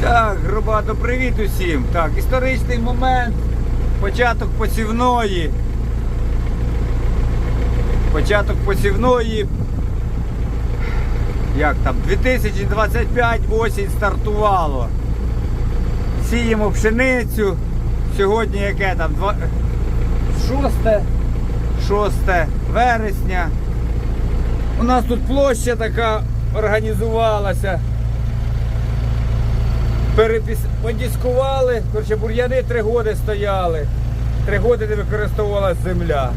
Так, громадо, привіт усім. Так, історичний момент. Початок посівної. Початок посівної. Як там? 2025 осінь стартувало. Сіємо пшеницю. Сьогодні яке там? Два- 6, 6 вересня. У нас тут площа така організувалася перепіс... подіскували, коротше, бур'яни три роки стояли, три роки не використовувалася земля.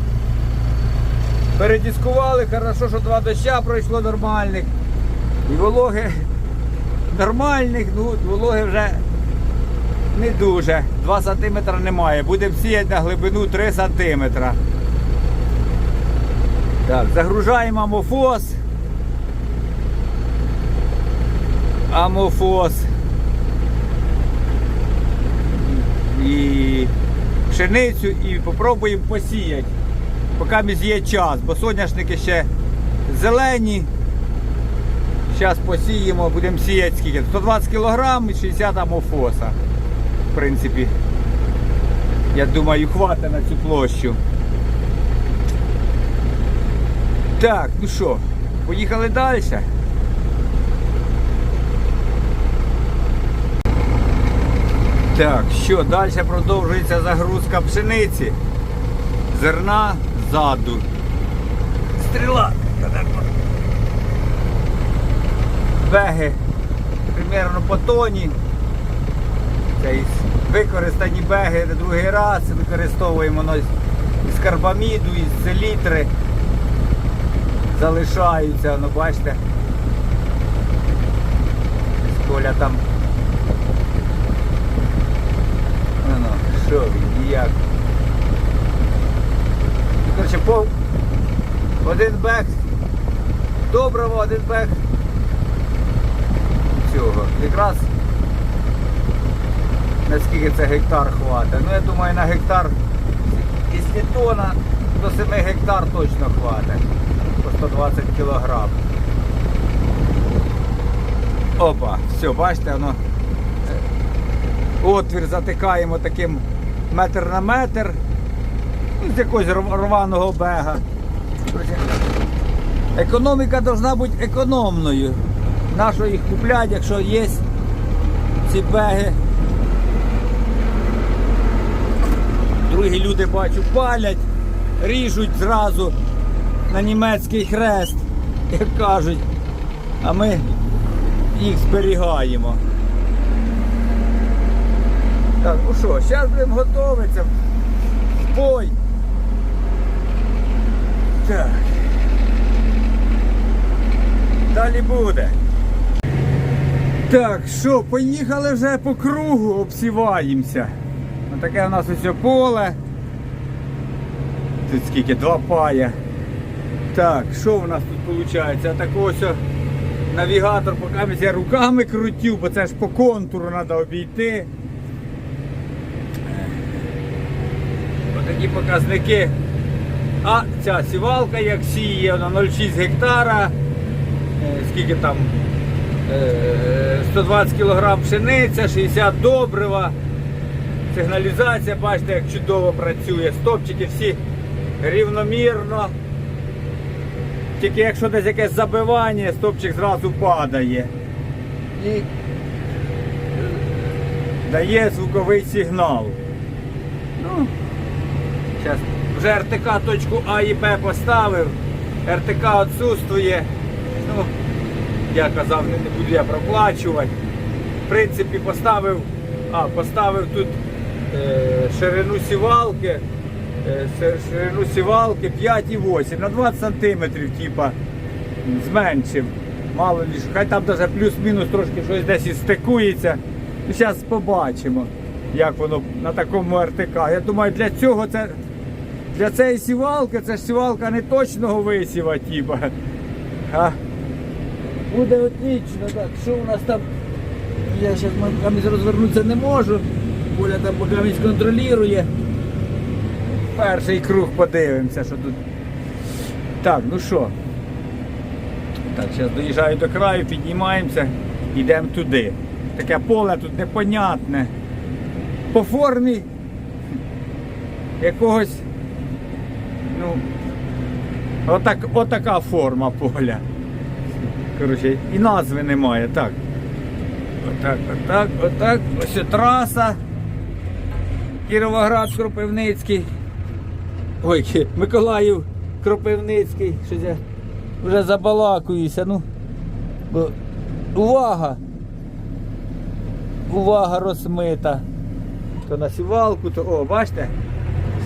Передіскували, хорошо, що два доща пройшло нормальних. І вологи нормальних, ну вологи вже не дуже. 2 см немає. Будемо сіяти на глибину 3 см. Так, загружаємо амофос. Амофос. і пшеницю і попробуємо посіяти, поки є час, бо соняшники ще зелені. Зараз посіємо, будемо сіяти скільки? 120 кг і 60 амофоса. В принципі, я думаю, хватить на цю площу. Так, ну що, поїхали далі. Так, що, далі продовжується загрузка пшениці. Зерна ззаду. Стріла. Беги примерно по тоні. Використані беги другий раз. Використовуємо із карбаміду, із селітри. Залишаються, ну бачите. Коля там Ну, що він, ніяк. Ну, Коротше, пов... один бек. Доброго, один бек. Цього. Якраз наскільки це гектар хватить. Ну я думаю на гектар із тона до 7 гектар точно хватить. По 120 кілограм. Опа, все, бачите, воно отвір затикаємо таким метр на метр ну, з якогось рваного бега. Економіка повинна бути економною. Нащо їх купляти, якщо є ці беги. Другі люди бачу палять, ріжуть зразу на німецький хрест, як кажуть, а ми їх зберігаємо. Так, ну що, зараз будемо готуватися. В бой. Так. Далі буде. Так, що, поїхали вже по кругу, обсіваємося. Ось таке у нас ось поле. Тут скільки, два пая. Так, що в нас тут виходить? Так ось навігатор, поки я руками крутів, бо це ж по контуру треба обійти. Отакі показники. А ця сівалка, як сіє, вона 0,6 гектара. Е, Скільки там? Е, 120 кг пшениця, 60 добрива. Сигналізація, бачите, як чудово працює. Стопчики всі рівномірно. Тільки якщо десь якесь забивання, стопчик зразу падає. І дає звуковий сигнал. Ну, Зараз вже РТК точку А і П поставив. РТК відсутствує. Ну, я казав, не буду я проплачувати. В принципі, поставив, а, поставив тут е, ширину сівалки. Е, ширину сівалки 5,8 на 20 сантиметрів, типа, зменшив. Мало що, хай там даже плюс-мінус трошки щось десь і стикується. Зараз побачимо, як воно на такому РТК. Я думаю, для цього це для цієї сівалки, це ж сівалка не точного висіва, типа. А? Буде отлично, так. Що у нас там? Я зараз розвернутися не можу. Оля там поки контролює. Перший круг подивимося, що тут. Так, ну що. Так, зараз доїжджаю до краю, піднімаємося, йдемо туди. таке поле тут непонятне. По формі якогось, ну, отак, отака форма поля. Коротше, і назви немає. Так. Отак, отак, отак. Ось траса. Кіровоград Кропивницький. Ой, Миколаїв Кропивницький. Щось я вже забалакуюся. Ну, увага! Увага розмита. То на сівалку, то о, бачите?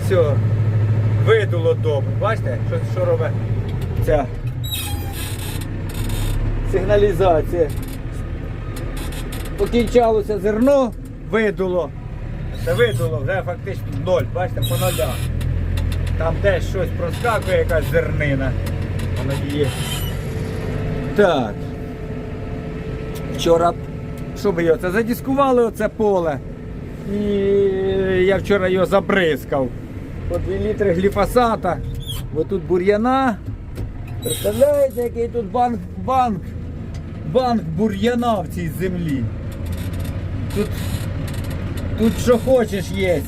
Все. Видуло добре. Бачите, що, що робить ця сигналізація. Покінчалося зерно, видуло. Це видуло вже фактично ноль, бачите, по нулях. Там десь щось проскакує, якась зернина. Воно є. Так. Вчора, що би його, задіскували оце поле. І я вчора його забризкав. По 2 літри гліфосата. Бо тут бур'яна. Представляєте, який тут банк, банк, банк бур'яна в цій землі. Тут, тут що хочеш є.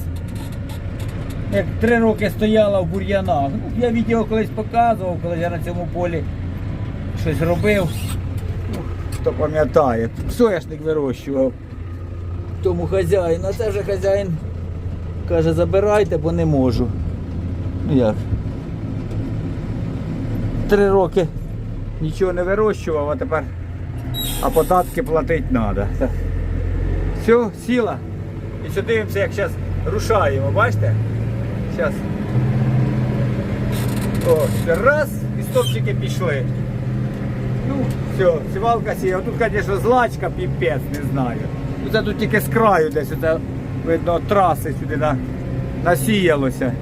Як три роки стояла в бур'янах. Ну, я відео колись показував, коли я на цьому полі щось робив. Ну, Хто пам'ятає, соняшник вирощував тому хазяїну. А це вже хазяїн каже, забирайте, бо не можу. Ну як? Три роки нічого не вирощував, а тепер а податки платити треба. Все, сіла. І що дивимося, як зараз рушаємо, бачите? Зараз. О, раз і стопчики пішли. Ну, все, сівалка сіє. Тут, звісно, злачка піпець, не знаю. Ну, Це тут тільки з краю десь, це, видно, траси сюди на, насіялося.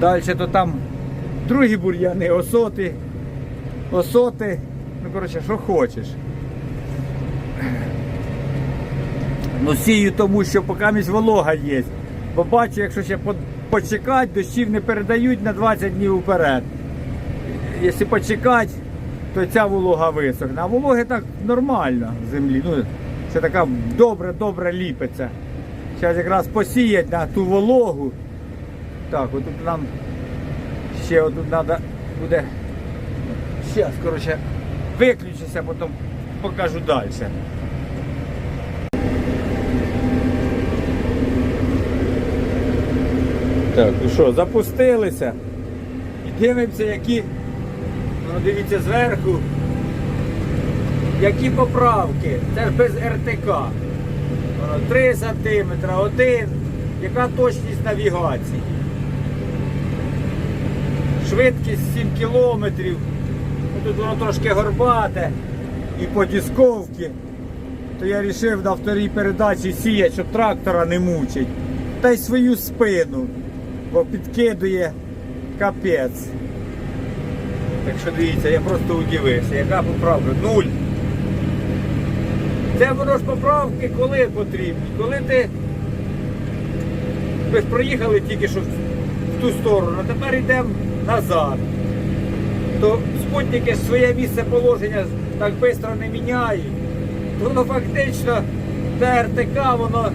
Далі то там другі бур'яни, осоти, осоти. Ну, коротше, що хочеш. Ну, сію тому, що поки місь волога є. Бо бачу, якщо ще почекати, дощів не передають на 20 днів вперед. Якщо почекати, то ця волога висохне. А вологи так нормально в землі. Ну, це така добре-добре ліпиться. Зараз якраз посіять на ту вологу. Так, отут нам ще отут треба буде. Зараз, коротше, виключуся, потім покажу далі. Так, ну що, запустилися. І дивимося, які, ну дивіться зверху, які поправки. Це ж без РТК. Воно 3 см, 1. Яка точність навігації? Швидкість 7 кілометрів. Ну, Тут воно трошки горбате і по дисковці. То я вирішив на вторій передачі сіяти, щоб трактора не мучить. Та й свою спину, бо підкидує капець. Так що дивіться, я просто удивився, яка поправка? Нуль. Це воно ж поправки коли потрібні? Коли ти ми проїхали тільки що в ту сторону, а тепер йдемо назад. То спутники своє місце положення так швидко не міняють. То воно фактично РТК воно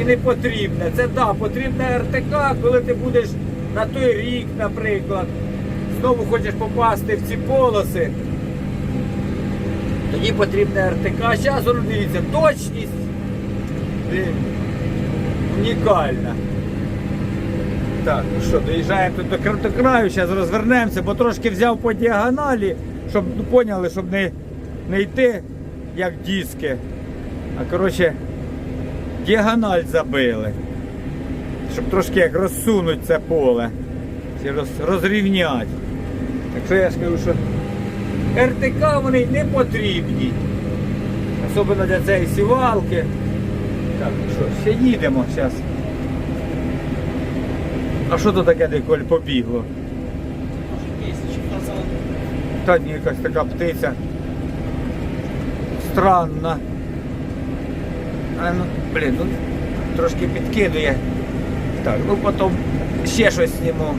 і не потрібне. Це да, потрібне РТК, коли ти будеш на той рік, наприклад, знову хочеш попасти в ці полоси. Тоді потрібне РТК. А зараз дивіться, точність унікальна. Так, ну що, доїжджаємо тут до, кра- краю, зараз розвернемося, бо трошки взяв по діагоналі, щоб ну, поняли, щоб не, не йти як диски. А коротше, діагональ забили. Щоб трошки як розсунути це поле. Роз, розрівняти. Так що я ж кажу, що РТК вони не потрібні. Особливо для цієї сівалки. Так, ну що, ще їдемо зараз. А що тут таке деколь побігло? Та ні, якась така птиця. Странна. А ну, блін, ну трошки підкидує. Так, ну потім ще щось зніму.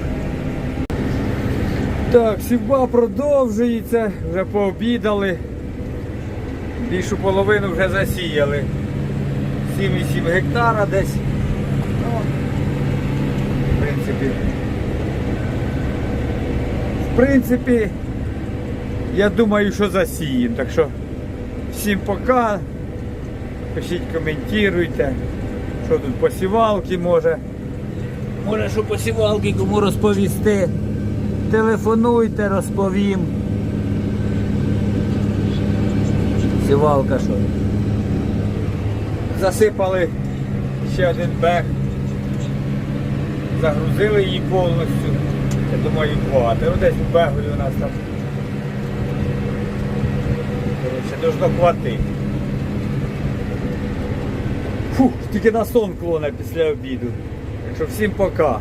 Так, сівба продовжується, вже пообідали. Більшу половину вже засіяли. 7,7 гектара десь. Ну, в принципі. В принципі, я думаю, що засіємо. Так що всім пока. Пишіть, коментуйте, що тут посівалки може. Може, що посівалки кому розповісти. Телефонуйте, розповім. Сівалка що? Засипали ще один бег. Загрузили її повністю. Я думаю, хватить. Десь в бегові у нас там. Коротше, должно хватити. Фух, тільки на сон клоне після обіду. Так що всім пока.